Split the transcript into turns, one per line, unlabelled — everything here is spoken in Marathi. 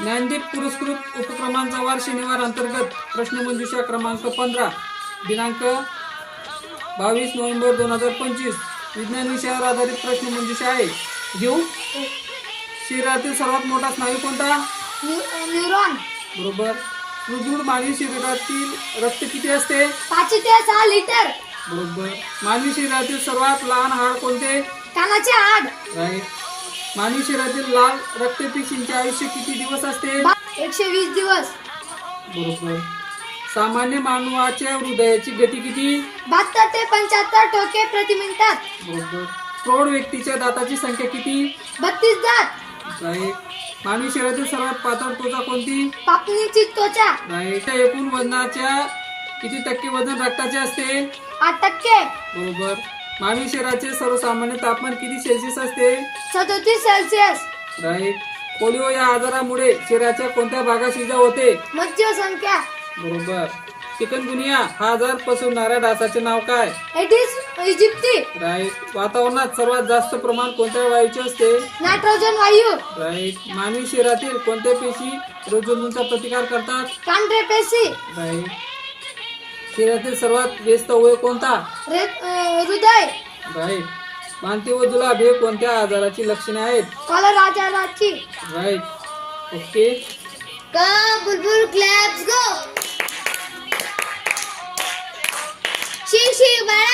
ज्ञानदीप पुरस्कृत उपक्रमांचा वार शनिवार अंतर्गत प्रश्नमंजुषा क्रमांक पंधरा दिनांक बावीस नोव्हेंबर दोन हजार पंचवीस. विज्ञान विषयावर आधारित प्रश्नमंजुषा आहे. घेऊ? शरीरातील सर्वात मोठा स्नायू कोणता?
न्यूरॉन.
बरोबर. सुदृढ मानवी शरीरातील रक्त किती असते?
पाच ते सहा लिटर.
बरोबर. मानवी शरीरातील सर्वात लहान हाड कोणते?
कानाचे हाड.
राईट. मानवी शरीरातील लाल रक्तपेशींचे आयुष्य किती दिवस असते?
एकशे वीस दिवस.
बरोबर. सामान्य मानवाच्या हृदयाची गती किती?
बहात्तर ते पंच्याहत्तर ठोके प्रति मिनिटात.
बरोबर. प्रौढ व्यक्तीच्या दाताची संख्या किती?
बत्तीस दात.
मानवी शरीरातील सर्वात पातळ त्वचा कोणती?
पापणीची त्वचा.
राईट एकूण वजनाच्या किती टक्के वजन रक्ताचे असते?
आठ टक्के.
बरोबर. मानवी शरीराचे सर्वसामान्य तापमान किती सेल्सिअस असते?
सदोतीस सेल्सिअस.
राईट पोलिओ या आजारामुळे शरीराच्या कोणत्या भागात इजा होते?
मध्य संख्या
बरोबर. चिकनगुनिया हा आजार पसरवणाऱ्या डासाचे नाव काय?
Aedes aegypti.
राईट वातावरणात सर्वात जास्त प्रमाण कोणत्या वायूचे असते?
नायट्रोजन वायू.
राईट मानवी शरीरातील कोणत्या पेशी रोगजंतूंचा प्रतिकार करतात?
पांढरे पेशी.
राईट शरीरातील सर्वात व्यस्त अवय कोणता?
हृदय.
राईट. मानती व जुलाब हे कोणत्या आजाराची लक्षणे आहेत? राईट. ओके.
का गो बाळा.